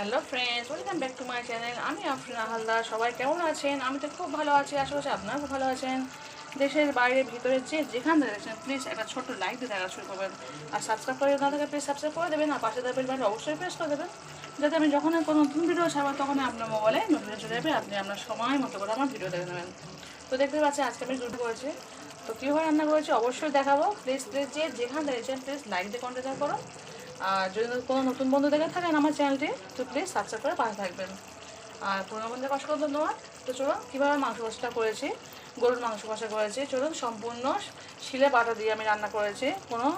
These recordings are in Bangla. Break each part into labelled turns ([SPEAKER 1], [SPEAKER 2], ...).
[SPEAKER 1] Hello friends welcome back to my channel আমি আফরিনা হালদার। সবাই কেমন আছেন? আমি তো খুব ভালো আছি। আশা করছি আপনারা খুব ভালো আছেন। দেশের বাইরে ভিতরে যে যেখান থেকে প্লিজ একটা ছোট্ট লাইক দিয়ে দেখা শুরু করবেন। আর সাবস্ক্রাইব করে না থাকে প্লিজ সাবস্ক্রাইব করে দেবেন। আর পাশে দেবেন বাটন অবশ্যই প্রেস করে দেবেন। যাতে আমি যখন কোনো নতুন ভিডিও ছাড়বো, তখন আপনার মোবাইলে নোটিফিকেশন চলে যাবে। আপনি আপনার সময় মতো করে আমার ভিডিও দেখে নেবেন। তো দেখতে পাচ্ছেন, আজকে আমি রুটি করেছি। তো কীভাবে রান্না করেছি, অবশ্যই দেখাবো। প্লিজ প্লিজ যে যেখান দেখছেন প্লিজ লাইক দিয়ে কন্টিনিউ করো আর যদি কোনো নতুন বন্ধু দেখে থাকেন আমার চ্যানেলটি, তো প্লিজ সাবস্ক্রাইব করে পাশে থাকবেন। আর পুরোনো বন্ধুদের অসংখ্য ধন্যবাদ। তো চলুন, কীভাবে মাংস কষাটা করেছি? গরুর মাংস কষা করেছি। চলুন, সম্পূর্ণ শিলে বাটা দিয়ে আমি রান্না করেছি। কোনো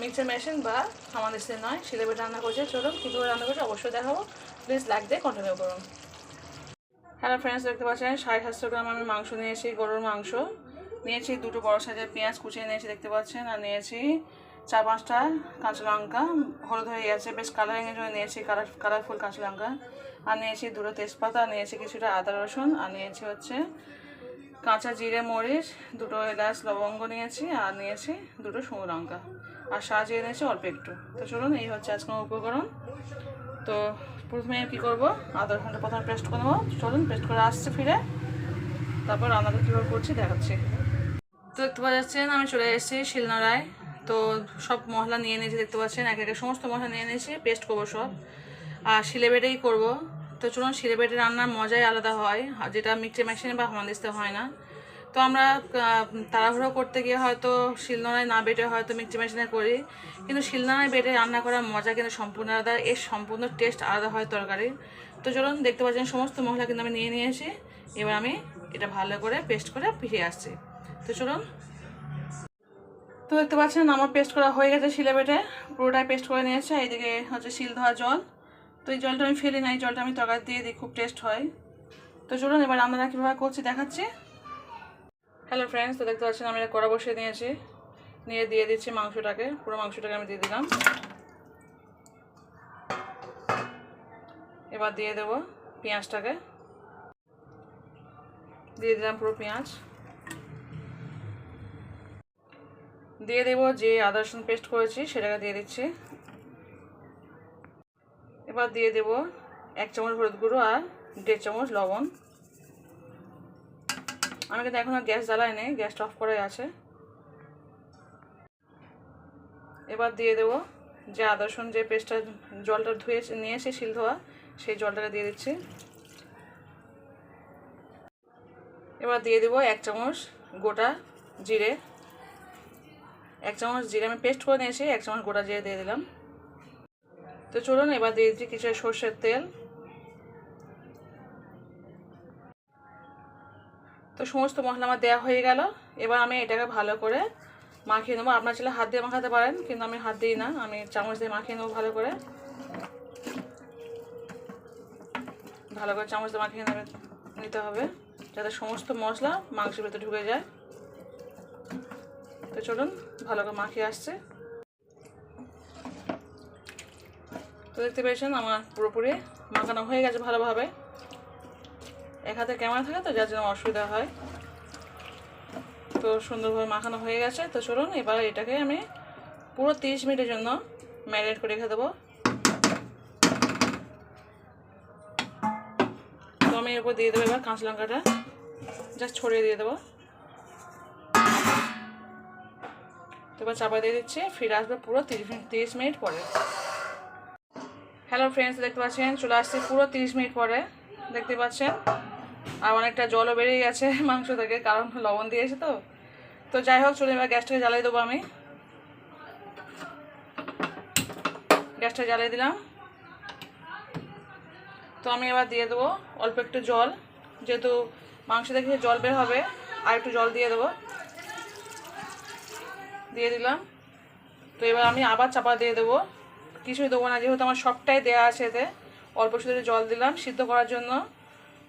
[SPEAKER 1] মিক্সার মেশিন বা আমাদের সে নয়, শিলে বেটে রান্না করেছি। চলুন, কীভাবে রান্না করেছি অবশ্যই দেখাবো। প্লিজ লাইক দিয়ে কন্টিনিউ করুন। হ্যালো ফ্রেন্ডস দেখতে পাচ্ছেন, সাড়ে সাতশো গ্রাম আমি মাংস নিয়েছি, গরুর মাংস। নিয়েছি দুটো বড় সাইজের পেঁয়াজ কুচিয়ে নিয়েছি, দেখতে পাচ্ছেন, আর নিয়েছি চার পাঁচটা কাঁচা লঙ্কা হলুদ হয়ে গেছে, বেশ কালারিংয়ের জন্য নিয়েছি কালার কালারফুল কাঁচা লঙ্কা আর নিয়েছি দুটো তেজপাতা, নিয়েছি কিছুটা আদা রসুন, আর নিয়েছি হচ্ছে কাঁচা জিরে মরিচ, দুটো এলাচ লবঙ্গ নিয়েছি, আর নিয়েছি দুটো শুকনো লঙ্কা। আর সাজিয়ে নিয়েছি অল্প একটু। তো চলুন, এই হচ্ছে আজকে উপকরণ। তো প্রথমে কী করব? আদা রসুনটা প্রথমে পেস্ট করে নেব। চলুন পেস্ট করে আসছে ফিরে। তারপর রান্নাটা কীভাবে করছি দেখাচ্ছি। তো দেখতে পাওয়া যাচ্ছেন আমি চলে এসেছি শিলনোড়ায়। তো সব মশলা নিয়ে নিয়েছি, দেখতে পাচ্ছেন, এক একে সমস্ত মশলা নিয়ে নিয়েছি পেস্ট করব সব। আর শিলে বেটেই করব। তো চলুন শিলে বেটে রান্নার মজাই আলাদা হয় যেটা মিক্সি মেশিনে বা হামাদিস্তে হয় না। তো আমরা তাড়াহুড়ো করতে গিয়ে হয়তো শিলনোড়ায় না বেটে হয়তো মিক্সি মেশিনে করি, কিন্তু শিলনোড়ায় বেটে রান্না করার মজা কিন্তু সম্পূর্ণ আলাদা, এর সম্পূর্ণ টেস্ট আলাদা হয় তরকারি তো চলুন, দেখতে পাচ্ছেন, সমস্ত মশলা কিন্তু আমি নিয়ে নিয়েছি। এবার আমি এটা ভালো করে পেস্ট করে পিছিয়ে আসছি। তো চলুন তো দেখতে পাচ্ছেন, আমার পেস্ট করা হয়ে গেছে শিলে বেটে। পুরোটাই পেস্ট করে নিয়েছে, এইদিকে হচ্ছে শিল ধোয়া জল। তো এই জলটা আমি ফেলি না, এই জলটা আমি তরকারি দিয়ে দিই, খুব টেস্ট হয়। তো চলুন, এবার আমরা কীভাবে করছি দেখাচ্ছি। হ্যালো ফ্রেন্ডস তো দেখতে পাচ্ছেন, আমি কড়া বসিয়ে নিয়েছি। নিয়ে দিয়ে দিচ্ছি মাংসটাকে, পুরো মাংসটাকে আমি দিয়ে দিলাম। এবার দিয়ে দেবো পেঁয়াজটাকে। দিয়ে দিলাম পুরো পেঁয়াজ। দিয়ে দেবো যে আদা রসুন পেস্ট করেছি, সেটাকে দিয়ে দিচ্ছি। এবার দিয়ে দেব এক চামচ হলুদ গুঁড়ো আর দেড় চামচ লবণ। আমি কিন্তু এখনও গ্যাস জ্বালাই নেই গ্যাসটা অফ করাই আছে। এবার দিয়ে দেবো যে আদা রসুন যে পেস্টটা জলটা ধুয়ে নিয়েছি শিল ধোয়া, সেই জলটাকে দিয়ে দিচ্ছি। এবার দিয়ে দেবো এক চামচ গোটা জিরে। এক চামচ জিরে আমি পেস্ট করে নিয়েছি, এক চামচ গোটা জিরে দিয়ে দিলাম। তো চলুন, এবার দিয়ে দিচ্ছি কিছু সর্ষের তেল। তো সমস্ত মশলা আমার দেওয়া হয়ে গেল। এবার আমি এটাকে ভালো করে মাখিয়ে নেব। আপনার ছেলে হাত দিয়ে মাখাতে পারেন, কিন্তু আমি হাত দিই না। আমি চামচ দিয়ে মাখিয়ে নেব ভালো করে। ভালো করে চামচ দিয়ে মাখিয়ে নিতে হবে, যাতে সমস্ত মশলা মাংসের ভেতরে ঢুকে যায়। তো চলুন, ভালো করে মাখিয়ে আসছে। তো দেখতে পেয়েছেন, আমার পুরোপুরি মাখানো হয়ে গেছে ভালোভাবে। এক হাতে ক্যামেরা থাকে তো, যার জন্য অসুবিধা হয়। তো সুন্দরভাবে মাখানো হয়ে গেছে। তো চলুন, এবার এটাকে আমি পুরো তিরিশ মিনিটের জন্য ম্যারিনেট করে রেখে দেবো। তো আমি এর উপর দিয়ে দেবো এবার কাঁচা লঙ্কাটা জাস্ট ছড়িয়ে দিয়ে দেবো। এবার চাপা দিয়ে দিচ্ছি, ফিরে আসবে পুরো তিরিশ তিরিশ মিনিট পরে। হ্যালো ফ্রেন্ডস দেখতে পাচ্ছেন? চলে আসছে পুরো তিরিশ মিনিট পরে, দেখতে পাচ্ছেন? আর অনেকটা জলও বেরিয়ে গেছে মাংস থেকে, কারণ লবণ দিয়েছে তো। তো যাই হোক চলে এবার গ্যাসটাকে জ্বালিয়ে দেবো আমি। গ্যাসটা জ্বালিয়ে দিলাম। তো আমি এবার দিয়ে দেবো অল্প একটু জল, যেহেতু মাংস দেখে জল বের হবে, আর একটু জল দিয়ে দেবো। দিয়ে দিলাম। তো এবার আমি আবার চাপা দিয়ে দেবো। কিছুই দেবো না, যেহেতু আমার সবটাই দেওয়া আছে এতে। অল্প শুধু জল দিলাম সিদ্ধ করার জন্য।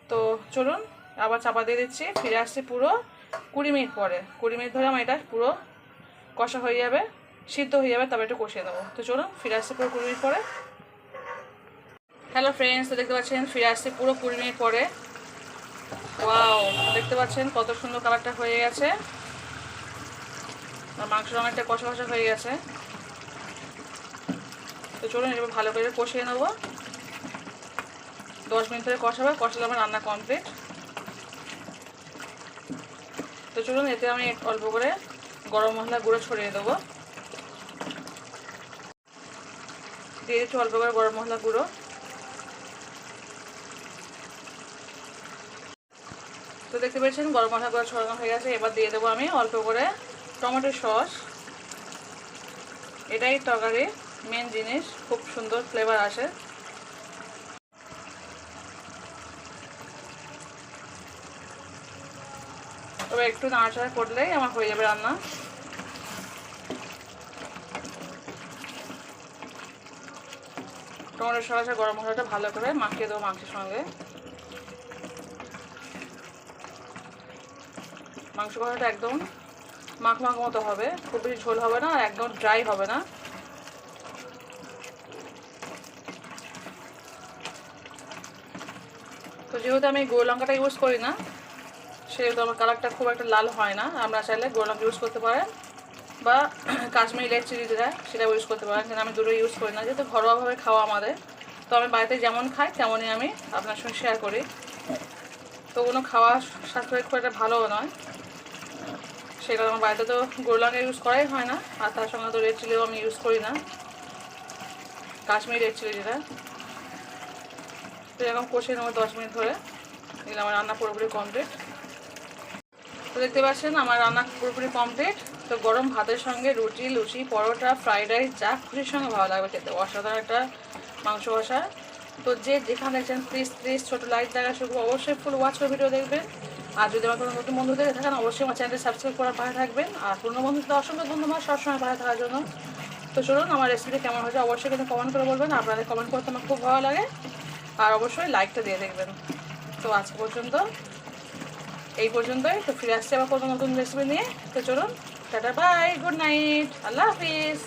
[SPEAKER 1] তো চলুন, আবার চাপা দিয়ে দিচ্ছি, ফিরে আসছি পুরো কুড়ি মিনিট পরে। কুড়ি মিনিট ধরে আমার এটা পুরো কষা হয়ে যাবে, সিদ্ধ হয়ে যাবে তবে একটু কষিয়ে দেবো তো চলুন, ফিরে আসছি পুরো কুড়ি মিনিট পরে। হ্যালো ফ্রেন্ডস তো দেখতে পাচ্ছেন, ফিরে আসছি পুরো কুড়ি মিনিট পরে। ওয়াও দেখতে পাচ্ছেন কত সুন্দর কালারটা হয়ে গেছে। মাংসটা অনেকটা কষা কষা হয়ে গেছে। তো চলুন এবার ভালো করে কষিয়ে নেব। দশ মিনিট ধরে কষাবে, কষালে আমার রান্না কমপ্লিট তো চলুন এতে আমি অল্প করে গরম মশলা গুঁড়ো ছড়িয়ে দেবো। দিয়ে দিচ্ছি অল্প করে গরম মশলা গুঁড়ো। তো দেখতে পেয়েছেন গরম মশলা গুঁড়ো ছড়ানো হয়ে গেছে, এবার দিয়ে দেবো আমি অল্প করে টমেটো সস। এটাই তরকারি মেন জিনিস, খুব সুন্দর ফ্লেভার আসে। তবে একটু নাড়াচাড়া করলেই আমার হয়ে যাবে রান্না। টমেটো সস আর গরম মশলাটা ভালো করে মাখিয়ে দেবো মাংসের সঙ্গে। মাংস কষাটা একদম মাখ মাখ মতো হবে খুব বেশি ঝোল হবে না একদম ড্রাই হবে না। তো যেহেতু আমি গোল লঙ্কাটা ইউজ করি না, সেহেতু আমার কালারটা খুব একটা লাল হয় না। আমরা চাইলে গোল লঙ্কা ইউজ করতে পারেন, বা কাশ্মীরি চিলি যেটা সেটা ইউজ করতে পারেন কিন্তু আমি দুটো ইউজ করি না। যেহেতু ঘরোয়াভাবে খাওয়া আমাদের, তো আমি বাড়িতে যেমন খাই, তেমনই আমি আপনার সঙ্গে শেয়ার করি। তো কোনো খাওয়া স্বাস্থ্যের খুব একটা ভালোও নয়। সেটা আমার বাড়িতে তো গরু লঙ্কা ইউজ করাই হয় না, আর তার সঙ্গে তো রেড চিলিও আমি ইউজ করি না। কাশ্মীর রেড চিলি যেটা। তো এরকম কষিয়ে নেব দশ মিনিট ধরে দিলে আমার রান্না পুরোপুরি কমপ্লিট তো দেখতে পাচ্ছেন, আমার রান্না পুরোপুরি কমপ্লিট তো গরম ভাতের সঙ্গে রুটি, লুচি, পরোটা ফ্রাইড রাইস যা খুশির সঙ্গে ভালো লাগবে খেতে। অসাধারণ একটা মাংস কষা। তো যে যেখানে দেখছেন প্লিজ প্লিজ ছোটো লাইক দেখা শুরু। অবশ্যই ফুল ওয়াচ করে ভিডিও দেখবেন। আর যদি আমার কোনো নতুন বন্ধু থাকেন, অবশ্যই আমার চ্যানেলটি সাবস্ক্রাইব করার পাশে থাকবেন। আর পুরনো বন্ধুদের অসংখ্য ধন্যবাদ সবসময় পাশে থাকার জন্য। তো চলুন, আমার রেসিপি কেমন হয়েছে অবশ্যই কিন্তু কমেন্ট করে বলবেন। আপনাদের কমেন্ট করতে আমার খুব ভালো লাগে। আর অবশ্যই লাইকটা দিয়ে দেখবেন। তো আজ পর্যন্ত, এই পর্যন্তই। তো ফিরে আসছি আবার কোনো নতুন রেসিপি নিয়ে। তো চলুন, tata bye good night Allah হাফিজ।